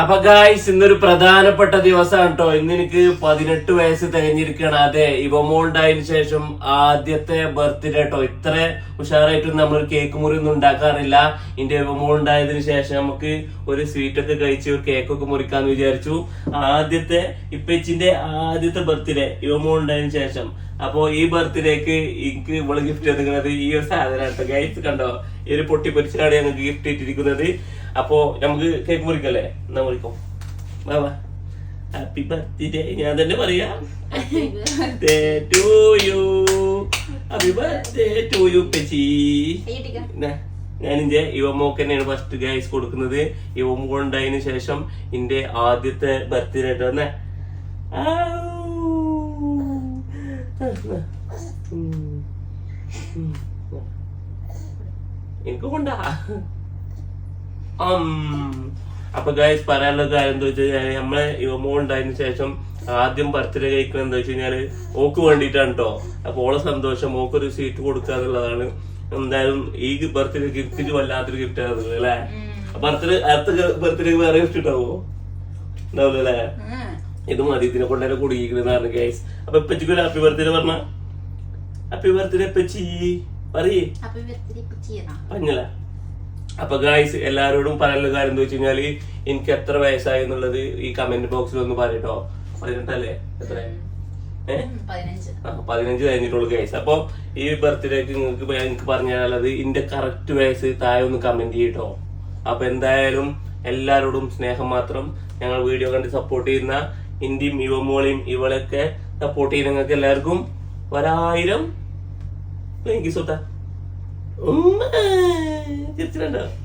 അപ്പൊ ഗായ്സ് ഇന്നൊരു പ്രധാനപ്പെട്ട ദിവസമാണ് കേട്ടോ ഇന്ന് എനിക്ക് പതിനെട്ട് വയസ്സ് തികഞ്ഞിരിക്കണം അതെ ഇവമോണ്ടായതിനു ശേഷം ആദ്യത്തെ ബർത്ത്ഡേ കേട്ടോ ഇത്ര ഉഷാറായിട്ടും നമ്മൾ കേക്ക് മുറി ഒന്നും ഉണ്ടാക്കാറില്ല. ഇന്റെ ഇവമോളുണ്ടായതിനു ശേഷം നമുക്ക് ഒരു സ്വീറ്റ് ഒക്കെ കഴിച്ച് ഒരു കേക്കൊക്കെ മുറിക്കാന്ന് വിചാരിച്ചു. ആദ്യത്തെ ഇപ്പച്ചിന്റെ ആദ്യത്തെ ബർത്ത്ഡേ ഇവമോളുണ്ടായതിനു ശേഷം. അപ്പോ ഈ ബർത്ത്ഡേക്ക് എനിക്ക് ഇവൾ ഗിഫ്റ്റ് തന്നിരിക്കുന്നത് ഈ ഒരു സാധനം കേട്ടോ ഗൈസ് കണ്ടോ? ഈ ഒരു പൊട്ടി പൊരിച്ചാണ് ഞങ്ങൾക്ക് ഗിഫ്റ്റ് ഇട്ടിരിക്കുന്നത്. അപ്പോ നമുക്ക് കേക്ക് മുറിക്കല്ലേ? എന്നാ മുറിക്കും. ഹാപ്പി ബർത്ത്ഡേ ഞാൻ തന്നെ പറയാം. To you happy birthday to you പെച്ചി ഞാൻ ഇന്റെ യുവമോക്ക് തന്നെയാണ് ഫസ്റ്റ് ഗൈസ് കൊടുക്കുന്നത്. യുവമോ ഉണ്ടായതിനു ശേഷം ഇന്റെ ആദ്യത്തെ ബർത്ത്ഡേ ആയിട്ട് വന്നേ. എനിക്ക് കൊണ്ടാ. അപ്പൊ ഗൈസ് പറയാനുള്ള കാര്യം എന്താ വെച്ച് കഴിഞ്ഞാൽ നമ്മളെ യുവമോ ഉണ്ടായതിനു ശേഷം ആദ്യം ബർത്ത്ഡേ കഴിക്കണം എന്താ വെച്ച് കഴിഞ്ഞാൽ ഓക്ക് വേണ്ടിയിട്ടാണ് കേട്ടോ അപ്പൊ ഓളെ സന്തോഷം ഓക്ക് ഒരു സീറ്റ് കൊടുക്കുക എന്നുള്ളതാണ്. എന്തായാലും ഈ ബർത്ത്ഡേ ഗിഫ്റ്റ് വല്ലാത്തൊരു ഗിഫ്റ്റ് ആണ് അല്ലേ? ബർത്ത്ഡേ അടുത്ത ബർത്ത്ഡേ വേറെ ഗിഫ്റ്റ് ഉണ്ടാവോ? ഉണ്ടാവില്ല അല്ലേ? ഇത് മതി ഇതിനെ കൊണ്ടുതന്നെ കുടുങ്ങിയിരിക്കുന്നതാണ് ഗൈസ് അപ്പൊ ഇപ്പച്ചിക്ക് ഒരു ഹാപ്പി ബർത്ത്ഡേ പറഞ്ഞ? ഹാപ്പി ബർത്ത്ഡേ പച്ചി പറയേ. പഞ്ഞല അപ്പൊ ഗായ്സ് എല്ലാരോടും പറയാനുള്ള കാര്യം എന്താ വെച്ച് കഴിഞ്ഞാൽ എനിക്ക് എത്ര വയസ്സായി എന്നുള്ളത് ഈ കമന്റ് ബോക്സിൽ ഒന്ന് പറയട്ടോ പതിനെട്ടല്ലേ? എത്ര? പതിനഞ്ച്. കഴിഞ്ഞിട്ടുള്ളൂ ഗൈസ് അപ്പൊ ഈ ബർത്ത്ഡേക്ക് നിങ്ങൾക്ക് എനിക്ക് പറഞ്ഞാലത് ഇന്റെ കറക്റ്റ് വയസ്സ് താഴെ ഒന്ന് കമന്റ് ചെയ്യട്ടോ അപ്പൊ എന്തായാലും എല്ലാരോടും സ്നേഹം മാത്രം ഞങ്ങൾ വീഡിയോ കണ്ട് സപ്പോർട്ട് ചെയ്യുന്ന ഇന്ത്യയും യുവമോളിയും ഇവളൊക്കെ സപ്പോർട്ട് ചെയ്യുന്ന നിങ്ങൾക്ക് എല്ലാവർക്കും ഒരായിരം. എനിക്ക് Uma! Tirando.